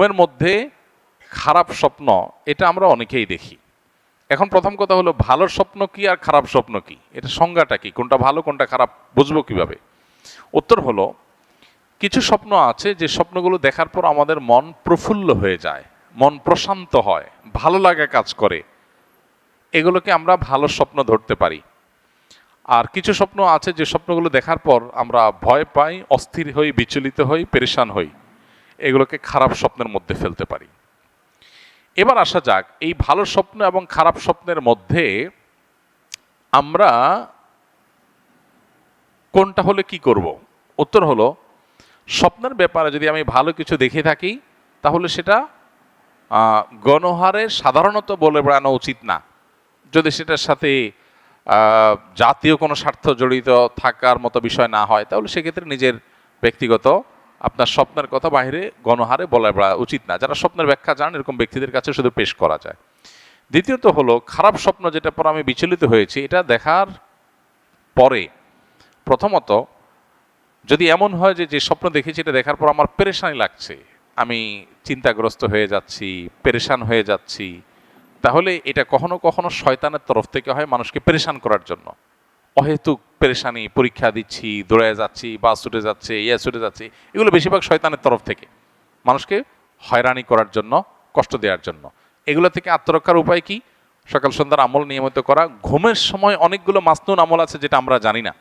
ঘুমের মধ্যে খারাপ স্বপ্ন, এটা আমরা অনেকেই দেখি। এখন প্রথম কথা হলো, ভালো স্বপ্ন কি আর খারাপ স্বপ্ন কি? এটা সংজ্ঞাটা কি? কোনটা ভালো, কোনটা খারাপ, বুঝব কীভাবে? উত্তর হলো, কিছু স্বপ্ন আছে যে স্বপ্নগুলো দেখার পর আমাদের মন প্রফুল্ল হয়ে যায়, মন প্রশান্ত হয়, ভালো লাগা কাজ করে। এগুলোকে আমরা ভালো স্বপ্ন ধরতে পারি। আর কিছু স্বপ্ন আছে যে স্বপ্নগুলো দেখার পর আমরা ভয় পাই, অস্থির হই, বিচলিত হই, পেরেশান হই। এগুলোকে খারাপ স্বপ্নের মধ্যে ফেলতে পারি। এবার আসা যাক, এই ভালো স্বপ্ন এবং খারাপ স্বপ্নের মধ্যে আমরা কোনটা হলে কি করব? উত্তর হলো, স্বপ্নের ব্যাপারে যদি আমি ভালো কিছু দেখে থাকি, তাহলে সেটা গণহারে সাধারণত বলে বেড়ানো উচিত না। যদি সেটার সাথে জাতীয় কোনো স্বার্থ জড়িত থাকার মতো বিষয় না হয়, তাহলে সেক্ষেত্রে নিজের ব্যক্তিগত আপনার স্বপ্নের কথা বাইরে গণহারে বলা উচিত না। যারা স্বপ্নের ব্যাখ্যা জান এরকম ব্যক্তিদের কাছে শুধু পেশ করা যায়। দ্বিতীয়ত হলো, খারাপ স্বপ্ন যেটা পর আমি বিচলিত হয়েছি, এটা দেখার পরে প্রথমত, যদি এমন হয় যে যে স্বপ্ন দেখেছি, এটা দেখার পর আমার পেরেশানি লাগছে, আমি চিন্তাগ্রস্ত হয়ে যাচ্ছি, পেরেশান হয়ে যাচ্ছি, তাহলে এটা কখনো কখনো শয়তানের তরফ থেকে হয় মানুষকে পেরেশান করার জন্য। অহেতুক পেরেশানি, পরীক্ষা দিচ্ছি দৌড়ে যাচ্ছি বাস ছুটে যাচ্ছে ইয়া ছুটে যাচ্ছে, এগুলো বেশিরভাগ শয়তানের তরফ থেকে। মানুষকে হয়রানি করার জন্য, কষ্ট দেওয়ার জন্য। এগুলো থেকে আত্মরক্ষার উপায় কি? সকাল সন্ধ্যার আমল নিয়মিত করা। ঘুমের সময় অনেকগুলো মাসনুন আমল আছে যেটা আমরা জানি না।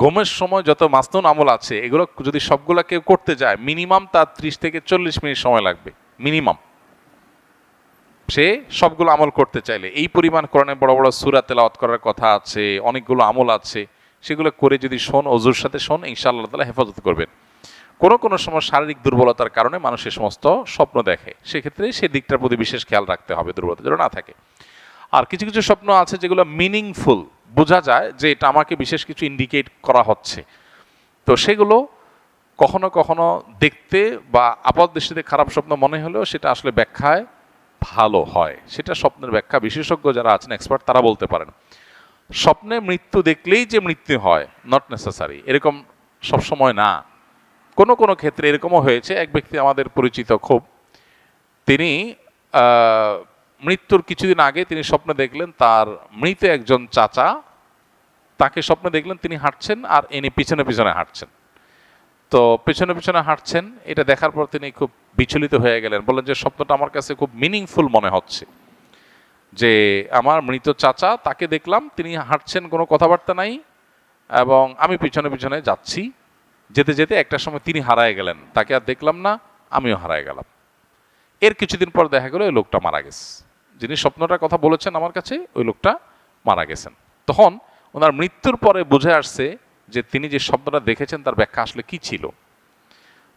ঘুমের সময় যত মাসনুন আমল আছে, এগুলো যদি সবগুলো কেউ করতে যায় মিনিমাম তার ত্রিশ থেকে চল্লিশ মিনিট সময় লাগবে। মিনিমাম সে সবগুলো আমল করতে চাইলে। এই পরিমাণ কোরআনে বড় বড় সুরা তেলাওয়াত করার কথা আছে, অনেকগুলো আমল আছে। সেগুলো করে যদি শোন, অজুর সাথে শোন, ইনশাআল্লাহ তালা হেফাজত করবেন। কোনো কোনো সময় শারীরিক দুর্বলতার কারণে মানুষ সমস্ত স্বপ্ন দেখে। সেক্ষেত্রে সে দিকটার প্রতি বিশেষ খেয়াল রাখতে হবে, দুর্বলতা যেন না থাকে। আর কিছু কিছু স্বপ্ন আছে যেগুলো মিনিংফুল বোঝা যায় যে এটা আমাকে বিশেষ কিছু ইন্ডিকেট করা হচ্ছে। তো সেগুলো কখনো কখনো দেখতে বা আপাত দৃষ্টিতে খারাপ স্বপ্ন মনে হলেও সেটা আসলে ব্যাখ্যায় ভালো হয়। সেটা স্বপ্নের ব্যাখ্যা। বিশেষজ্ঞ যারা আছেন এক্সপার্ট তারা বলতে পারেন। স্বপ্নে মৃত্যু দেখলেই যে মৃত্যু হয় নট নেসেসারি এরকম সবসময় না। কোনো কোনো ক্ষেত্রে এরকমও হয়েছে। এক ব্যক্তি আমাদের পরিচিত খুব। তিনি মৃত্যুর কিছুদিন আগে তিনি স্বপ্নে দেখলেন, তার মৃত একজন চাচা, তাকে স্বপ্নে দেখলেন, তিনি হাঁটছেন আর ইনি পিছনে পিছনে হাঁটছেন। তো পেছনে পেছনে হাঁটছেন, এটা দেখার পর তিনি খুব বিচলিত হয়ে গেলেন। বললেন যে, স্বপ্নটা আমার কাছে খুব মিনিংফুল মনে হচ্ছে যে, আমার মৃত চাচা, তাকে দেখলাম, তিনি হাঁটছেন, কোনো কথাবার্তা নাই এবং আমি পিছনে পিছনে যাচ্ছি। যেতে যেতে একটা সময় তিনি হারায় গেলেন। তাকে আর দেখলাম না, আমিও হারায় গেলাম। এর কিছুদিন পর দেখা গেল ওই লোকটা মারা গেছে। যিনি স্বপ্নটার কথা বলেছেন আমার কাছে, ওই লোকটা মারা গেছেন। তখন ওনার মৃত্যুর পরে বুঝে আসছে যে তিনি যে স্বপ্নটা দেখেছেন, তার ব্যাখ্যা আসলে কি ছিল?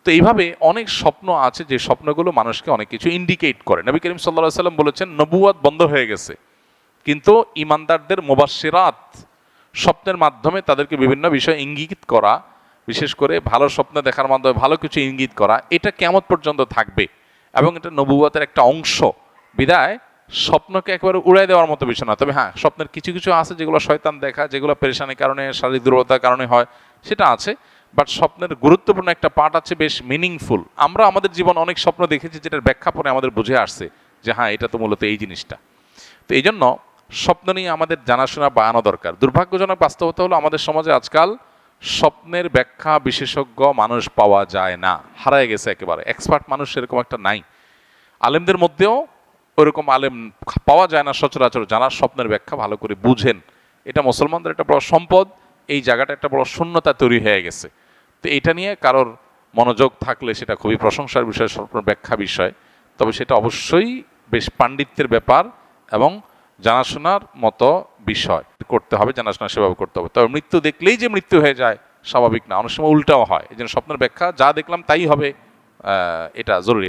তো এইভাবে অনেক স্বপ্ন আছে, যে স্বপ্নগুলো মানুষকে অনেক কিছু ইন্ডিকেট করে। নবী করিম সাল্লাহ সাল্লাম বলেছেন নবুয়াদ বন্ধ হয়ে গেছে। কিন্তু ইমানদারদের মোবাসিরাত স্বপ্নের মাধ্যমে তাদেরকে বিভিন্ন বিষয় ইঙ্গিত করা, বিশেষ করে ভালো স্বপ্ন দেখার মাধ্যমে ভালো কিছু ইঙ্গিত করা, এটা কেমন পর্যন্ত থাকবে এবং এটা নবুয়াতের একটা অংশ। বিদায়। স্বপ্নকে একেবারে উড়াই দেওয়ার মতো বিষয় না। তবে হ্যাঁ স্বপ্নের কিছু কিছু আছে যেগুলো শয়তান দেখা, যেগুলো পেরেশানির কারণে, শারীরিক দুর্বলতার কারণে হয়, সেটা আছে। বাট স্বপ্নের গুরুত্বপূর্ণ একটা পার্ট আছে বেশ মিনিংফুল আমরা আমাদের জীবন অনেক স্বপ্ন দেখেছি যেটার ব্যাখ্যা পরে আমাদের বুঝে আসছে যে হ্যাঁ এটা তো মূলত এই জিনিসটা। তো এই জন্য স্বপ্ন নিয়ে আমাদের জানাশোনা বাড়ানো দরকার। দুর্ভাগ্যজনক বাস্তবতা হলো আমাদের সমাজে আজকাল স্বপ্নের ব্যাখ্যা বিশেষজ্ঞ মানুষ পাওয়া যায় না। হারায় গেছে একেবারে। এক্সপার্ট মানুষ সেরকম একটা নাই। আলেমদের মধ্যেও ওরকম আলেম পাওয়া যায় না সচরাচর, যারা স্বপ্নের ব্যাখ্যা ভালো করে বুঝেন। এটা মুসলমানদের একটা বড় সম্পদ, এই জায়গাটা একটা বড় শূন্যতা তৈরি হয়ে গেছে। তো এটা নিয়ে কারোর মনোযোগ থাকলে সেটা খুবই প্রশংসার বিষয়, স্বপ্নের ব্যাখ্যা বিষয়। তবে সেটা অবশ্যই বেশ পাণ্ডিত্যের ব্যাপার এবং জানাশোনার মতো বিষয়। করতে হবে, জানাশোনা সেভাবে করতে হবে। তবে মৃত্যু দেখলেই যে মৃত্যু হয়ে যায় স্বাভাবিক না, অনেক সময় উল্টাও হয়। এই জন্য স্বপ্নের ব্যাখ্যা যা দেখলাম তাই হবে এটা জরুরি।